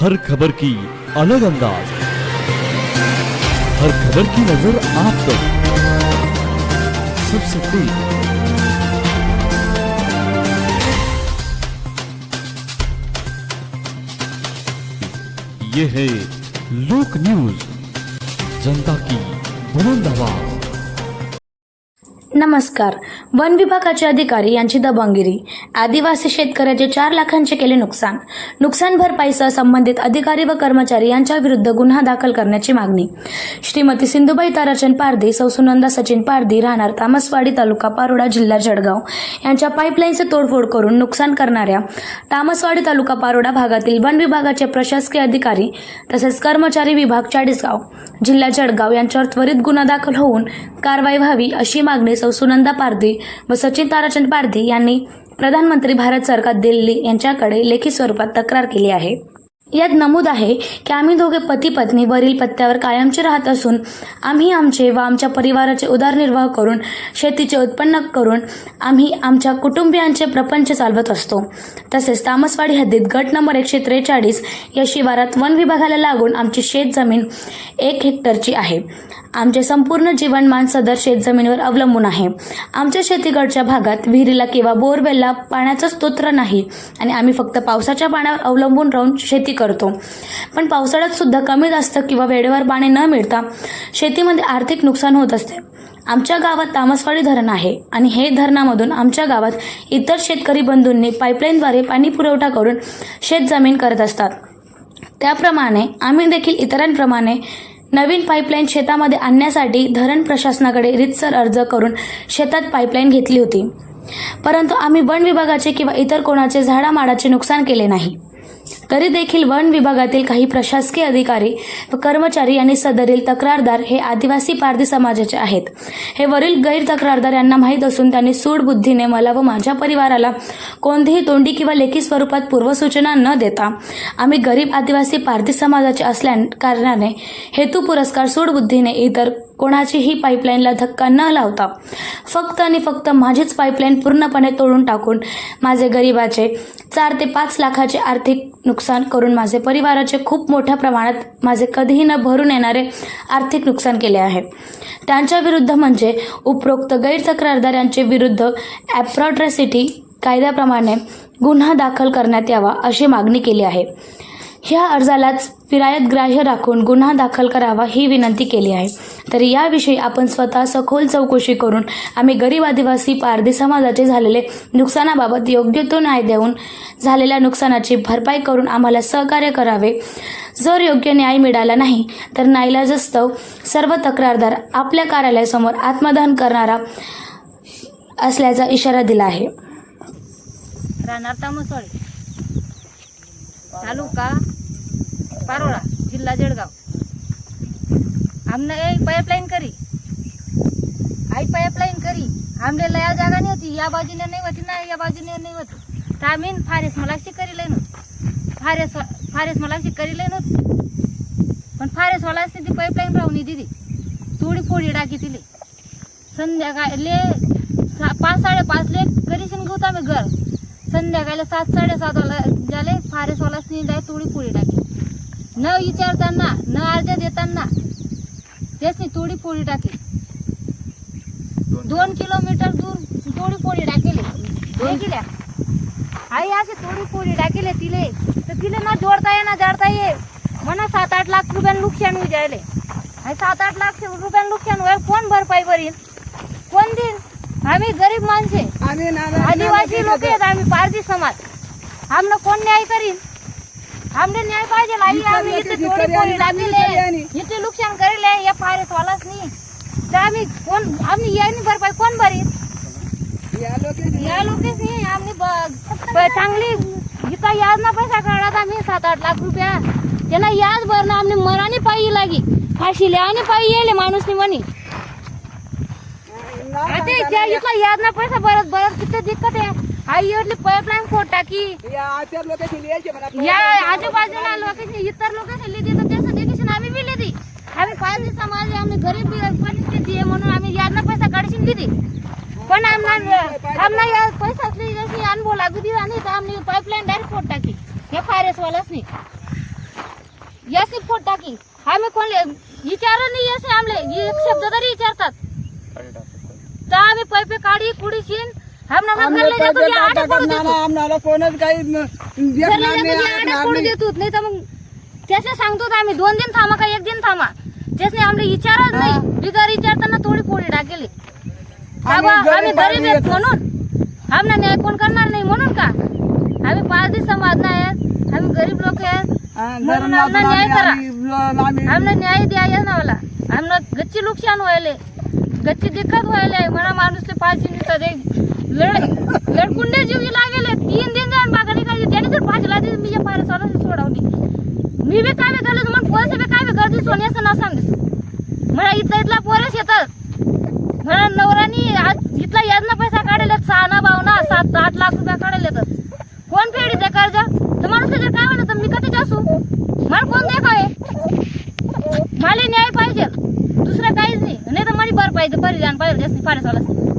हर खबर की अलग अंदाज। हर खबर की नज़र आप तक सबसे तेज। ये है लोक न्यूज़, जनता की बुलंद आवाज़। नमस्कार. वन विभागाचे अधिकारी यांची दबंगिरी. आदिवासी शेतकऱ्याचे चार लाखांचे केले नुकसान. नुकसान भरपाईसह संबंधित अधिकारी व कर्मचारी यांच्या विरुद्ध गुन्हा दाखल करण्याची मागणी. श्रीमती सिंधुबाई ताराचंद पारधी सौसुनंदा सचिन पारधी राहणार तामसवाडी तालुका पारोडा जिल्हा जळगाव यांच्या पाईपलाईनचे तोडफोड करून नुकसान करणाऱ्या तामसवाडी तालुका पारोडा भागातील वन विभागाचे प्रशासकीय अधिकारी तसेच कर्मचारी विभाग चाळीसगाव जिल्हा जळगाव यांच्यावर त्वरित गुन्हा दाखल होऊन कारवाई व्हावी अशी मागणी सचिव सुनंदा पारधी व सचिन ताराचंद पारधी यांनी प्रधानमंत्री भारत सरकार दिल्ली यांच्याकडे लेखी स्वरूपात तक्रार केली आहे. यात नमूद आहे की आम्ही दोघे पती पत्नी वरील पत्त्यावर कायमचे राहत असून आम्ही आमचे व आमच्या परिवाराचे उदरनिर्वाह करून शेतीचे उत्पन्न करून आम्ही आमच्या कुटुंबियांचे प्रपंच चालवत असतो. तसेच तामसवाडी हद्दीत गट नंबर एकशे त्रेचाळीस या शिवारात वन विभागाला लागून आमची शेत जमीन एक हेक्टरची आहे. आमचे संपूर्ण जीवनमान सदर शेतजमिनीवर अवलंबून आहे. आमच्या शेतीकडच्या भागात विहिरीला किंवा बोरवेलला पाण्याचा स्तोत्र नाही आणि आम्ही फक्त पावसाच्या पाण्यावर अवलंबून राहून शेती करतो. पण पावसाळ्यात सुद्धा कमी जास्त किंवा वेळेवर पाणी न मिळता शेतीमध्ये आर्थिक नुकसान होत असते. आमच्या गावात तामसवाडी धरण आहे आणि हे धरणामधून आमच्या गावात इतर शेतकरी बंधूंनी पाईपलाईनद्वारे पाणी पुरवठा करून शेतजमीन करत असतात. त्याप्रमाणे आम्ही देखील इतरांप्रमाणे नवीन पाईपलाईन शेतामध्ये आणण्यासाठी धरण प्रशासनाकडे रितसर अर्ज करून शेतात पाईपलाईन घेतली होती. परंतु आम्ही वन विभागाचे किंवा इतर कोणाचे झाडामाडाचे नुकसान केले नाही. तरी देखील वन विभागातील काही प्रशासकीय अधिकारी व कर्मचारी आणि सदरील तक्रारदार हे आदिवासी पारधी समाजाचे आहेत. हे वरील गैर तक्रारदार यांना माहीत असून त्यांनी सूडबुद्धीने मला व माझ्या परिवाराला कोणतीही तोंडी किंवा लेखी स्वरूपात पूर्वसूचना न देता आम्ही गरीब आदिवासी पारधी समाजाचे असल्या कारणाने हेतू पुरस्कार सूडबुद्धीने इतर कोणाचीही पाईपलाईनला धक्का न लावता फक्त आणि फक्त माझीच पाईपलाईन पूर्णपणे तोडून टाकून माझे गरिबाचे चार ते पाच लाखाचे आर्थिक नुकसान करून माझे परिवाराचे खूप मोठ्या प्रमाणात माझे कधीही न भरून येणारे आर्थिक नुकसान केले आहे. त्यांच्या विरुद्ध म्हणजे उपरोक्त गैरतक्रारदारांचे विरुद्ध ॲप्रॉट्रॅसिटी कायद्याप्रमाणे गुन्हा दाखल करण्यात यावा अशी मागणी केली आहे. ह्या अर्जालाच फिरायत ग्राह्य राखून गुन्हा दाखल करावा ही विनंती केली आहे. तरी याविषयी आपण स्वतः सखोल चौकशी करून आम्ही गरीब आदिवासी पारधी समाजाचे झालेले नुकसानाबाबत योग्य तो न्याय देऊन झालेल्या नुकसानाची भरपाई करून आम्हाला सहकार्य करावे. जर योग्य न्याय मिळाला नाही तर नाईलाजस्तव सर्व तक्रारदार आपल्या कार्यालयासमोर आत्मदहन करणारा असल्याचा इशारा दिला आहे. राहणार तालुका पारोळा जिल्हा जळगाव. हमने एक पाईपलाईन करी. आई पाईपलाईन करी. हमने लया जागा नाही होती या बाजूने नाही होती ना या बाजूने नाही होती. तर आम्ही फारेस मलाशी करी लेनो फारेस फारेस मलाशी करी लेनो पण फारेस वालासने ती पाईपलाईन राहून दिली. थोडी फोडी टाकी दिली. संध्याकाळले पाच साडेपाच ले करीशीन घेऊत आम्ही घर. संध्याकाळला सात साडेसात वाला झाले फारेसवालासनी जाय थोडी पोळी टाकी न विचारताना न अर्ज देताना त्यासनी थोडी पोळी टाकली. दोन किलोमीटर दूर थोडी पोळी टाकेली. आई अशी थोडी पोळी टाकेले तिले. तर तिले ना जोडता ये ना जाडता ये. म्हणा सात आठ लाख रुपयानं नुकसान आणि सात आठ लाख रुपयानं नुकसान होईल कोण भरपाई करीन? कोण देईन? आम्ही गरीब माणसे. आदिवासी लोक आहेत आम्ही पारधी समाज. आमनं कोण न्याय करीन? आमने न्याय पाहिजे आई आम्ही इथे थोडी इथे नुकसान करेले या फारेस वालाच नाही. तर आम्ही कोण आम्ही यायनी भरपाई कोण भरीन? या लोकेच नाही आम्ही चांगली इथं याज ना पैसा काढत आम्ही सात आठ लाख रुपया. त्यांना याज भरणं आम्ही मराने पायी लागी. फाशी आणि पायी येले माणूस म्हणी. आता त्या इथला याज ना पैसा भरत भरत किती दिक्कत आहे. आई एवढली पाईपलाईन फोड टाकी या आजूबाजूला लोकांनी इतर लोकांनी लिहिली तर त्याचं देखील आम्ही बी लिहिली. आम्ही पाहिजे समाज आम्ही गरीब परिस्थिती आहे म्हणून आम्ही याजना पैसा काढशीन दिली पण आमना आमना या पैसा जशी अनुभव लागू दिला नाही तर आम्ही पाईपलाईन डायरेक्ट फोड टाकी हे फायरेस वालाच नाही यासी फोट टाकी आम्ही कोणले? विचार नाही असे आमले. एक शब्द तरी विचारतात. तर आम्ही पैपे काढी कुडीशीन हम आमने घरले जातो पडू नाही देतो। आम्हाला कोणच काही न- घरले देणार जातो नाही, या आडे आणणार पडू नाही. देतो नाही तर मग त्याचे सांगतो आम्ही दोन दिन थांबा का एक दिन थांबा। त्याने आमले विचारच नाही बिगर विचारताना थोडी पोळी टाकेली आम्ही गरीब आहेत. म्हणून। आमना न्याय कोण करणार नाही म्हणून का? आम्ही पाच दिवस समाज आहेत आम्ही गरीब लोक आहेत हा, म्हणून आम्हाला आपण न्याय करा. आमना न्याय द्या ना मला आमना गच्ची नुकसान व्हायले. गच्ची दिक्कत व्हायला आहे. मला माणूसले पाचशे दिवसात एक लढ लडकुंडे जीवी लागेल. तीन दिन जाऊन मागणी करायची त्याने जर पाच लादी मी या पार सोडवली. मी बी काय बी करलं मग पैसे बी काय बी करते सोन्याचं ना सांगितलं मला इथला इथला पोरस येतात मला नवरानी आज इथला याजना पैसा काढेल सहा ना भावना सात आठ लाख रुपया काढले तर कोण फेडी ते कर्ज? तर माणूस जर काय म्हणत तर मी कधी असू. मला कोण देखावे? मला न्याय पाहिजे. दुसरं काय गायचं परिधान पाहिजे जास्त पाण्यात